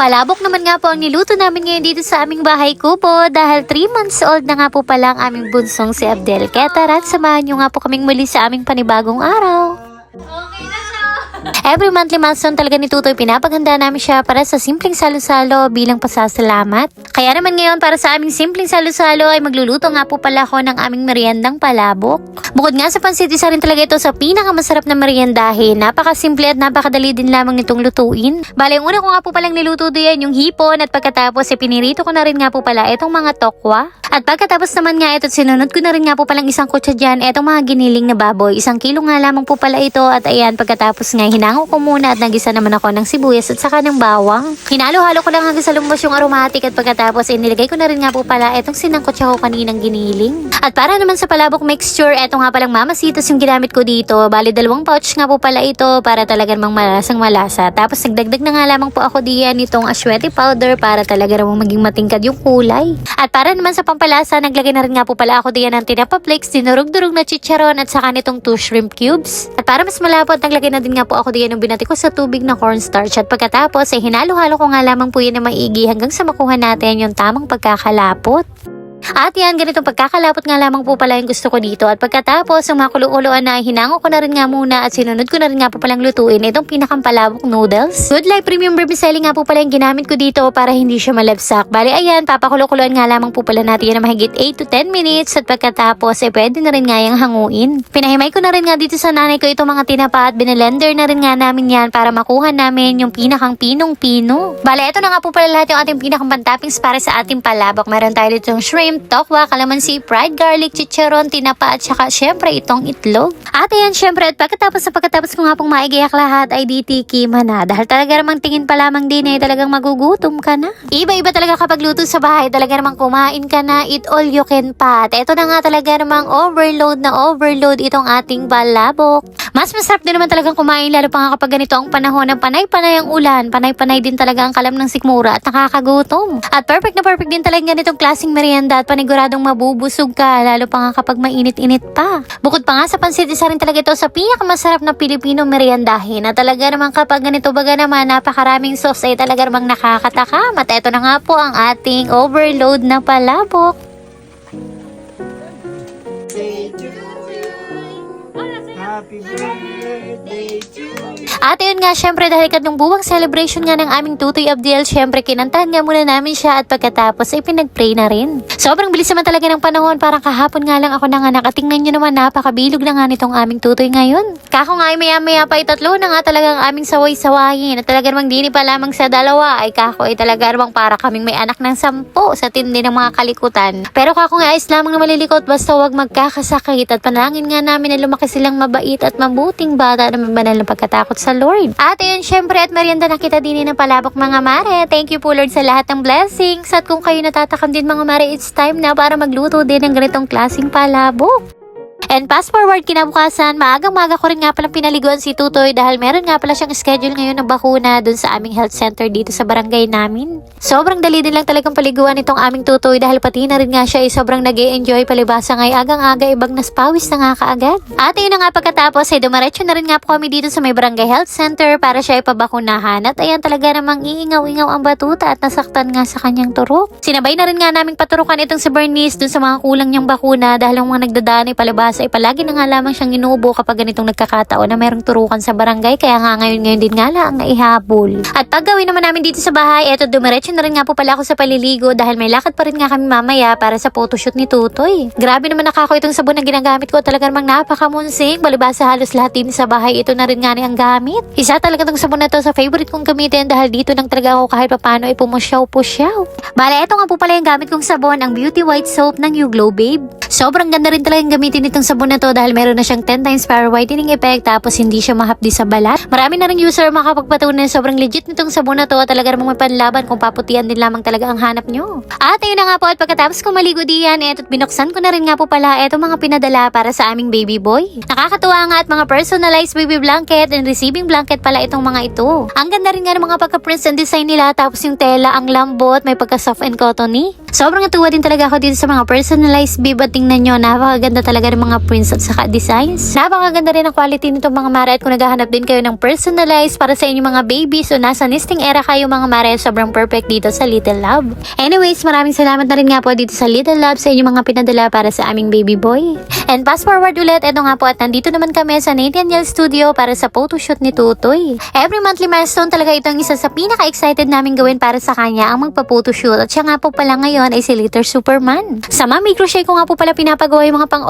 Palabok naman nga po ang niluto namin ngayon dito sa aming bahay kubo dahil 3 months old na nga po pala ang aming bunsong si Abdel. Kaya tara, samahan nyo nga po kaming muli sa aming panibagong araw. Every monthly milestone talaga ni Tutoy, pinapaganda namin siya para sa simpleng salo-salo bilang pasasalamat. Kaya naman ngayon para sa aming simpleng salo-salo ay magluluto nga po pala ako ng aming meriendang palabok. Bukod nga sa pansit, isa rin talaga ito sa pinakamasarap na meriendahin. Napakasimple at napakadali din lamang nitong lutuin. Bale, yung una ko nga po palang niluto diyan yung hipon at pagkatapos ay pinirito ko na rin nga po pala itong mga tokwa. At pagkatapos naman nga ito, sinunod ko na rin nga po palang isang kutsa dyan, itong mga giniling na baboy. Isang kilo nga lamang po pala ito at ayan, pagkatapos nga hinango ko muna at nagisa naman ako ng sibuyas at saka ng bawang. Hinalo-halo ko lang hanggang sa lumabas yung aromatic at pagkatapos inilagay ko na rin nga po pala itong sinangkotsa ko kaninang giniling. At para naman sa palabok mixture, eto nga palang mamasitas yung ginamit ko dito. Bali dalawang pouch nga po pala ito para talaga namang malasang malasa. Tapos nagdagdag na nga lamang po ako diyan nitong aswete powder para talaga namang maging matingkad yung kulay. At para naman sa pampalasa, naglagay na rin nga po pala ako diyan ng tinapa flakes, dinurog-durog na chicharon at saka nitong 2 shrimp cubes. At para mas malapot, naglagay na din nga po ako diyan ng binati ko sa tubig na cornstarch. At pagkatapos, eh, hinalo-halo ko nga lamang po yun na maigi hanggang sa makuha natin yung tamang pagkakalapot. At yan, ganitong pagkakalapot nga lamang po pala yung gusto ko dito. At pagkatapos, yung mga kulukuloan na hinango ko na rin nga muna at sinunod ko na rin nga po palang lutuin itong pinakampalabok noodles. Good Life Premium Vermicelli nga po pala yung ginamit ko dito para hindi siya malabsak. Bali, ayan, papakulukuloan nga lamang po pala natin yan na mahigit 8 to 10 minutes at pagkatapos, eh pwede na rin nga yung hanguin. Pinahimay ko na rin nga dito sa nanay ko itong mga tinapa at binelender na rin nga namin yan para makuha namin yung pinakang pinong-pino. Bale, ito na nga po pala lahat yung ating pinakang pantoppings para sa ating palabok. Meron tayo dito yung shrimp, tokwa, kalamansi, fried garlic, chicharon, tinapa at saka syempre itong itlog. At ayan, syempre at pagkatapos sa pagkatapos ko nga pong maigiyak lahat ay ditiki na. Dahil talaga namang tingin pa lamang din ay talagang magugutom ka na. Iba-iba talaga kapag luto sa bahay, talaga namang kumain ka na, eat all you can pat. Ito na nga talaga namang overload na overload itong ating balabok. Mas masarap din naman talagang kumain lalo pa nga kapag ganito ang panahon ng panay-panay ang ulan, panay-panay din talaga ang kalam ng sikmura at nakakagutom. At perfect na perfect din talaga ganitong klaseng merienda at paniguradong mabubusog ka lalo pa nga kapag mainit-init pa. Bukod pa nga sa pansit, isa rin talaga ito sa pinakamasarap na Pilipino meriendahin na talaga naman kapag ganito baga naman napakaraming sauce ay talaga namang nakakatakam. At eto na nga po ang ating overload na palabok. Happy birthday to. At yun nga, syempre dahil katong buwang celebration nga ng aming Tutoy Abdiel, syempre kinantahan nga muna namin siya at pagkatapos ay pinag-pray na rin. Sobrang bilis naman talaga ng panahon, parang kahapon nga lang ako nanganak at tingnan nyo naman napakabilog na nga nitong aming Tutoy ngayon. Kako nga ay maya-maya pa itatlo na nga talagang aming saway-sawayin at talaga namang dini pa lamang sa dalawa ay kako ay talaga namang para kaming may anak ng sampo sa tindi ng mga kalikutan. Pero kako nga ayos lamang na malilikot basta huwag magkakasakit at panalangin nga namin na lumaki silang mabait at mabuting bata na may banal na pagkatakot sa Lord. At ayun, syempre at merienda na kita din ng palabok mga mare. Thank you po Lord sa lahat ng blessings. At kung kayo natatakam din mga mare, it's time na para magluto din ng ganitong klaseng palabok. And fast forward kinabukasan, maagang-maga ko rin nga palang pinaliguan si Tutoy dahil meron nga pala siyang schedule ngayon ng bakuna dun sa aming health center dito sa barangay namin. Sobrang dali din lang talagang paliguan itong aming Tutoy dahil pati na rin nga siya ay sobrang nag enjoy palibasa ngay agang-aga ibang naspawis na nga kaagad. At yun na nga pagkatapos ay dumaretso na rin nga po kami dito sa may barangay health center para siya ay pabakunahan at ayan talaga namang iingaw-ingaw ang batuta at nasaktan nga sa kanyang turok. Sinabay na rin nga naming paturukan itong si Bernice dun sa mga kulang niyang bakuna dahil ang mga nagdadaan ay palibasa ay palagi na nga lamang siyang inuubo kapag ganitong nagkakataon na mayroong turukan sa barangay kaya nga ngayon ngayon din nga lang ang naihabol. At pag gawin naman namin dito sa bahay, eto dumiretso na rin nga po pala ako sa paliligo dahil may lakad pa rin nga kami mamaya para sa photoshoot ni Tutoy. Grabe naman nakako itong sabon na ginagamit ko talaga namang napakamunsing. Balibasa halos lahat din sa bahay ito na rin nga ang gamit. Isa talaga itong sabon na to sa favorite kong gamitin dahil dito lang talaga ako kahit paano ay pumusyaw-pusyaw. Bale, ito nga po pala yung gamit kong sabon, ang Beauty White Soap ng You Glow Babe. Sobrang ganda rin talaga yung gamitin itong sabon na to dahil meron na siyang 10 times power whitening effect tapos hindi siya mahapdi sa balat. Marami na ring user makapagpatunay na sobrang legit nitong sabon na to at talaga namang may panlaban kung paputian din lamang talaga ang hanap nyo. At ayun na nga po at pagkatapos ko maligo diyan eto binuksan ko na rin nga po pala eto mga pinadala para sa aming baby boy. Nakakatuwa nga at mga personalized baby blanket and receiving blanket pala itong mga ito. Ang ganda rin nga ng mga pagka-prints and design nila tapos yung tela ang lambot may pagka soft and cottony. Sobrang natuwa din talaga ako dito sa mga personalized bib at tingnan nyo napakaganda talaga ng mga mga prints at saka designs. Napakaganda rin ang quality nitong mga mare at kung naghahanap din kayo ng personalized para sa inyong mga babies o nasa nesting era kayo mga mare, sobrang perfect dito sa Little Love. Anyways, maraming salamat na rin nga po dito sa Little Love sa inyong mga pinadala para sa aming baby boy. And fast forward ulit, eto nga po at nandito naman kami sa Nathaniel Studio para sa photoshoot ni Tutoy. Every monthly milestone talaga ito ang isa sa pinaka-excited namin gawin para sa kanya ang magpa-photoshoot at siya nga po pala ngayon ay si Litter Superman. Sa mami crochet ko nga po pala pinapagawa yung mga pang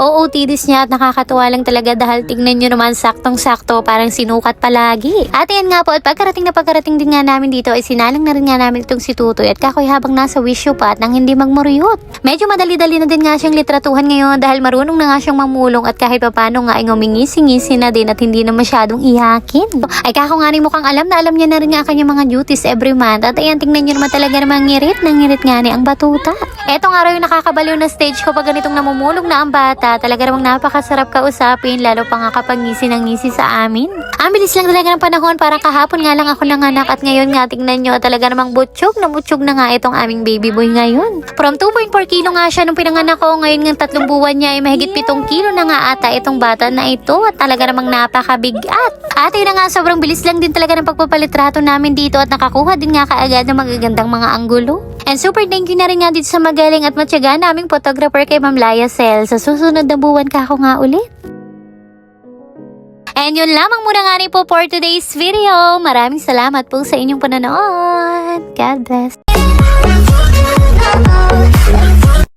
OOTDs niya at nakakatuwa lang talaga dahil tignan nyo naman saktong-sakto parang sinukat palagi. At yan nga po at pagkarating na pagkarating din nga namin dito ay sinalang na rin nga namin itong si Tutoy at kakoy habang nasa wisyo pa at nang hindi magmuriyot. Medyo madali-dali na din nga siyang literatuhan ngayon dahil marunong na nga siyang mamulong at kahit papano nga ay ngumingisi-ngisi na din at hindi na masyadong iyakin. Ay kako nga rin mukhang alam na alam niya na rin nga ang kanyang mga duties every month at ayan tingnan niyo naman talaga namang ngirit na ngirit nga ni ang batuta. Eto nga raw yung nakakabaliw na stage ko pag ganitong namumulong na ang bata. Talaga namang napakasarap kausapin lalo pa nga kapag ngisi ng ngisi sa amin. Ang bilis lang talaga ng panahon parang kahapon nga lang ako nanganak at ngayon nga tingnan nyo talaga namang butsyog na butsyog na nga itong aming baby boy ngayon. From 2.4 kilo nga siya nung pinanganak ko ngayon ng tatlong buwan niya ay mahigit 7 kilo na nga ata itong bata na ito at talaga namang napakabigat. At yun nga sobrang bilis lang din talaga ng pagpapalitrato namin dito at nakakuha din nga kaagad ng magagandang mga anggulo. And super thank you na rin nga dito sa magaling at matyaga naming photographer kay Ma'am Laya Sel. Sa susunod na buwan ka ako nga ulit. And yun lamang muna nga rin po for today's video. Maraming salamat po sa inyong panonood. God bless.